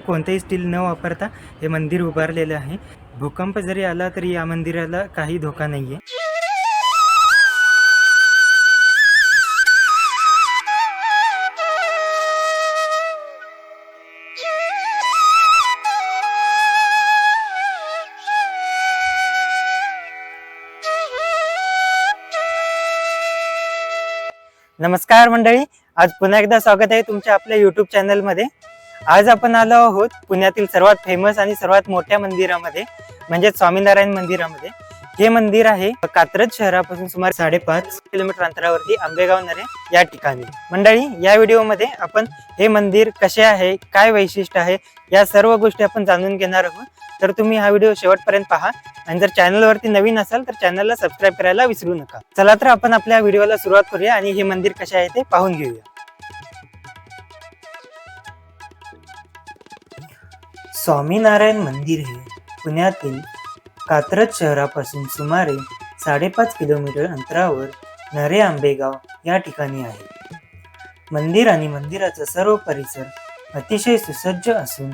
कोणतेही स्टील न वापरता हे मंदिर उभारलेलं आहे. भूकंप जरी आला तरी या मंदिराला काही धोका नाही आहे नमस्कार मंडळी. आज पुन्हा एकदा स्वागत आहे तुमच्या आपल्या युट्यूब चॅनलमध्ये आज आपण आलो आहोत पुण्यातील सर्वात फेमस आणि सर्वात मोठ्या मंदिरामध्ये म्हणजेच स्वामीनारायण मंदिरामध्ये. हे मंदिर आहे कात्रज शहरापासून सुमारे साडेपाच किलोमीटर अंतरावरती आंबेगाव नरे या ठिकाणी. मंडळी या व्हिडिओमध्ये आपण हे मंदिर कसे आहे काय वैशिष्ट्य आहे या सर्व गोष्टी आपण जाणून घेणार आहोत. तर तुम्ही हा व्हिडिओ शेवटपर्यंत पहा. आणि जर चॅनलवरती नवीन असाल तर चॅनलला सबस्क्राईब करायला विसरू नका. चला तर आपण आपल्या व्हिडिओला सुरुवात करूया आणि हे मंदिर कसे आहे ते पाहून घेऊया. स्वामीनारायण मंदिर हे पुण्यातील कात्रज शहरापासून सुमारे साडेपाच किलोमीटर अंतरावर नरे आंबेगाव या ठिकाणी आहे. मंदिर आणि मंदिराचा सर्व परिसर अतिशय सुसज्ज असून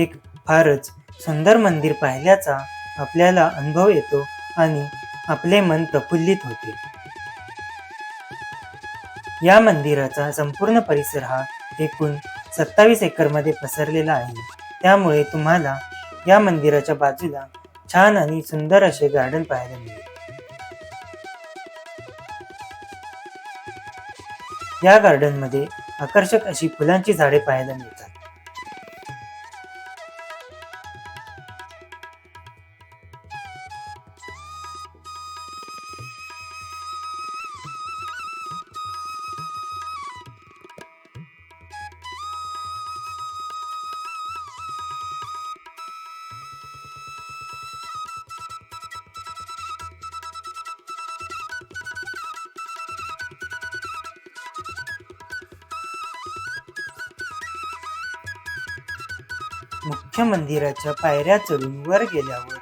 एक फारच सुंदर मंदिर पाहिल्याचा आपल्याला अनुभव येतो आणि आपले मन प्रफुल्लित होते. या मंदिराचा संपूर्ण परिसर हा एकूण सत्तावीस एकरमध्ये पसरलेला आहे. त्यामुळे तुम्हाला या मंदिराच्या बाजूला छान आणि सुंदर असे गार्डन पाहायला मिळेल. या गार्डनमध्ये आकर्षक अशी फुलांची झाडे पाहायला मिळतात. मुख्य मंदिराच्या पायऱ्या चढून वर गेल्यावर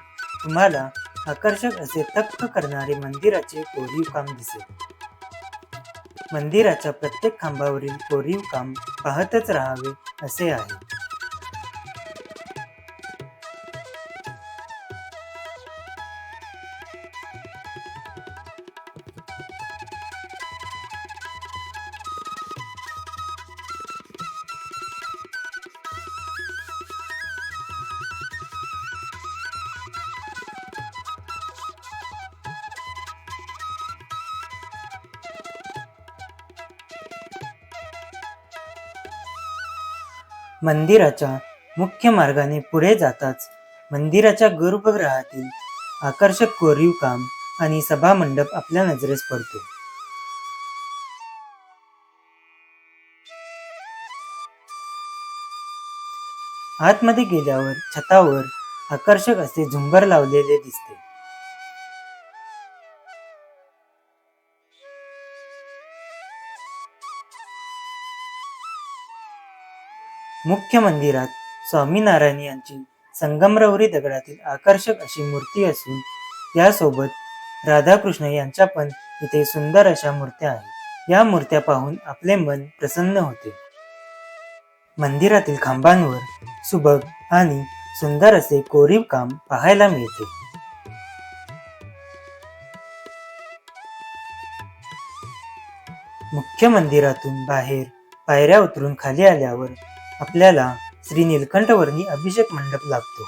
तुम्हाला आकर्षक असे थक्क करणारे मंदिराचे कोरीव काम दिसेल. मंदिराच्या प्रत्येक खांबावरील कोरीव काम पाहतच राहावे असे आहे. मंदिराच्या मुख्य मार्गाने पुढे जाताच मंदिराच्या गर्भगृहातील आकर्षक कोरीव काम आणि सभा मंडप आपल्या नजरेस पडतो. आतमध्ये गेल्यावर छतावर आकर्षक असे झुंबर लावलेले दिसते. मुख्य मंदिरात स्वामीनारायण यांची संगमरवरी दगडातील आकर्षक अशी मूर्ती असून यासोबत राधाकृष्ण यांच्या पण इथे सुंदर अशा मूर्त्या आहेत. या मूर्त्या पाहून आपले मन प्रसन्न होते. मंदिरातील खांबांवर सुबक आणि सुंदर असे कोरीव काम पाहायला मिळते. मुख्य मंदिरातून बाहेर पायऱ्या उतरून खाली आल्यावर आपल्याला श्री नीलकंठवर्णी अभिषेक मंडप लागतो.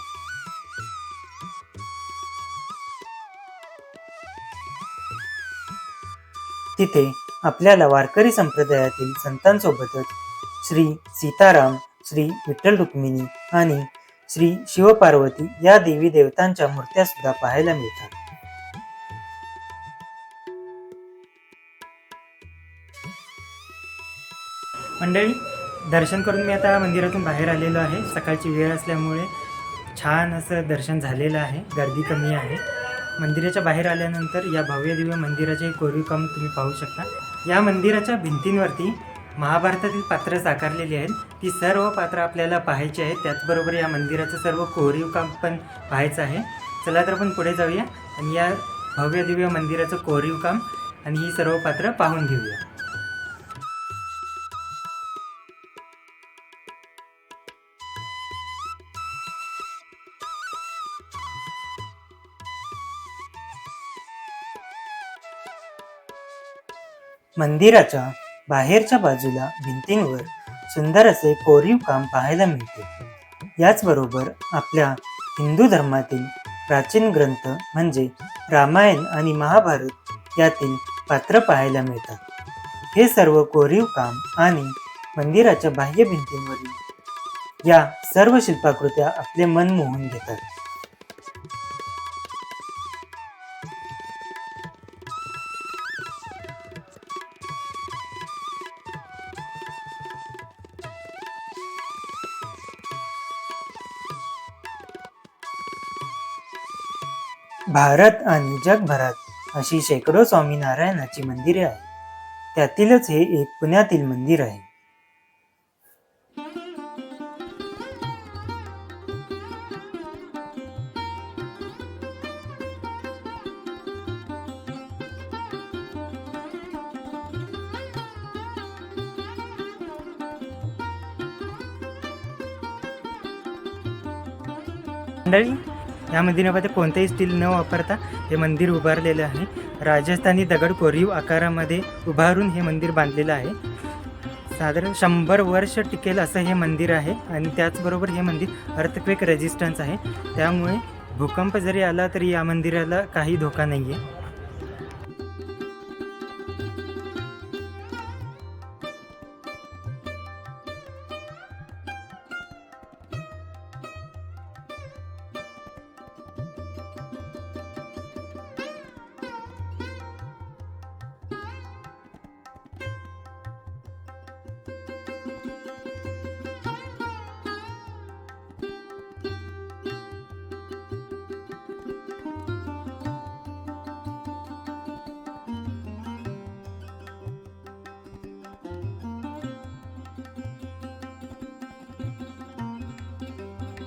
तिथे आपल्याला वारकरी संप्रदायातील संतांसोबतच श्री सीताराम श्री विठ्ठल रुक्मिणी आणि श्री शिवपार्वती या देवी देवतांच्या मूर्त्या सुद्धा पाहायला मिळतात. मंडळी दर्शन करून मी आता मंदिरातून बाहेर आलेलो आहे. सकाळची वेळ असल्यामुळे छान असं दर्शन झालेलं आहे. गर्दी कमी आहे. मंदिराच्या बाहेर आल्यानंतर या भव्य दिव्य मंदिराचे कोरीव काम तुम्ही पाहू शकता. या मंदिराच्या भिंतींवरती महाभारतातील पात्र साकारलेली आहेत. ती सर्व पात्र आपल्याला पाहायची आहेत. त्याचबरोबर या मंदिराचं सर्व कोरीव काम पण पाहायचं आहे. चला तर आपण पुढे जाऊया आणि या भव्य दिव्य मंदिराचं कोरीव काम आणि ही सर्व पात्र पाहून घेऊया. मंदिराच्या बाहेरच्या बाजूला भिंतींवर सुंदर असे कोरीव काम पाहायला मिळते. याचबरोबर आपल्या हिंदू धर्मातील प्राचीन ग्रंथ म्हणजे रामायण आणि महाभारत यातील पात्र पाहायला मिळतात. हे सर्व कोरीव काम आणि मंदिराच्या बाह्य भिंतींवरील या सर्व शिल्पाकृत्या आपले मन मोहून घेतात. भारत आणि जगभरात अशी शेकडो स्वामीनारायणाची मंदिरे आहेत. त्यातीलच हे एक पुण्यातील मंदिर आहे. मंडळी या मंदिरामध्ये कोणतेही स्टील न वापरता हे मंदिर उभारलेलं आहे. राजस्थानी दगड कोरीव आकारामध्ये उभारून हे मंदिर बांधलेलं आहे. साधारण शंभर वर्ष टिकेल असं हे मंदिर आहे आणि त्याचबरोबर हे मंदिर अर्थक्वेक रेजिस्टन्स आहे. त्यामुळे भूकंप जरी आला तरी या मंदिराला काही धोका नाही आहे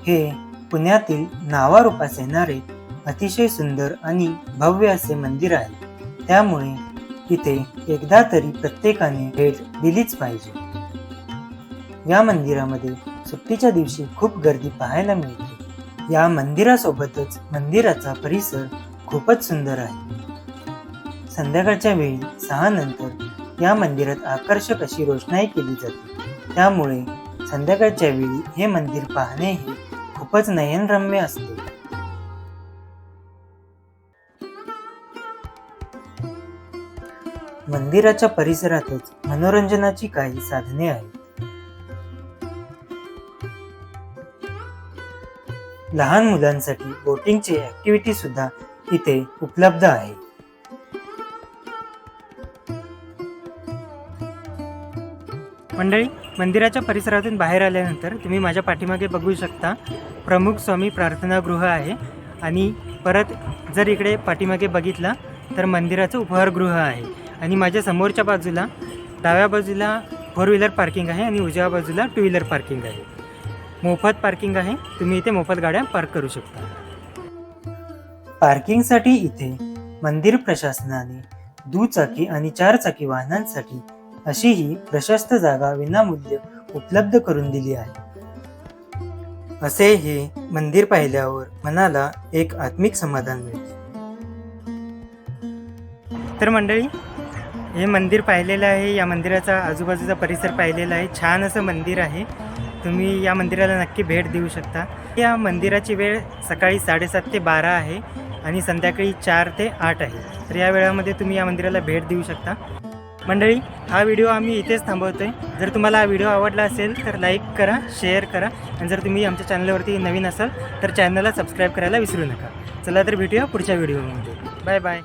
हे पुण्यातील नावारूपास येणारे अतिशय सुंदर आणि भव्य असे मंदिर आहे. त्यामुळे इथे एकदा तरी प्रत्येकाने भेट दिलीच पाहिजे. या मंदिरामध्ये सुट्टीच्या दिवशी खूप गर्दी पाहायला मिळते. या मंदिरासोबतच मंदिराचा परिसर खूपच सुंदर आहे. संध्याकाळच्या वेळी सहा नंतर या मंदिरात आकर्षक अशी रोषणाई केली जाते. त्यामुळे संध्याकाळच्या वेळी हे मंदिर पाहणे हे खूपच नयनरम्य असते. मंदिराच्या परिसरातच मनोरंजनाची काही साधने आहेत. लहान मुलांसाठी बोटिंगची ऍक्टिव्हिटी सुद्धा इथे उपलब्ध आहे मंडळी मंदिराच्या परिसरातून बाहेर आल्यानंतर तुम्ही माझ्या पाठीमागे बघू शकता प्रमुख स्वामी प्रार्थनागृह आहे. आणि परत जर इकडे पाठीमागे बघितला तर मंदिराचं उपहारगृह आहे. आणि माझ्या समोरच्या बाजूला डाव्या बाजूला फोर व्हीलर पार्किंग आहे आणि उजव्या बाजूला टू व्हीलर पार्किंग आहे. मोफत पार्किंग आहे. तुम्ही इथे मोफत गाड्या पार्क करू शकता. पार्किंगसाठी इथे मंदिर प्रशासनाने दुचाकी आणि चारचाकी वाहनांसाठी अशी ही प्रशस्त जागा विनामूल्य उपलब्ध करून दिली आहे. असे हे मंदिर पाहिल्यावर मनाला एक आत्मिक समाधान मिळते. तर मंडळी हे मंदिर पाहिलेलं आहे. या मंदिराचा आजूबाजूचा परिसर पाहिलेला आहे. छान असं मंदिर आहे. तुम्ही या मंदिराला नक्की भेट देऊ शकता. या मंदिराची वेळ सकाळी साडेसात ते बारा आहे आणि संध्याकाळी चार ते आठ आहे. तर या वेळामध्ये तुम्ही या मंदिराला भेट देऊ शकता. मंडळी हा व्हिडिओ आम्ही इथेच थांबवतो आहे जर तुम्हाला हा व्हिडिओ आवडला असेल तर लाईक करा शेअर करा. आणि जर तुम्ही आमच्या चॅनलवरती नवीन असाल तर चॅनलला सबस्क्राईब करायला विसरू नका. चला तर भेटूया पुढच्या व्हिडिओमध्ये. Bye bye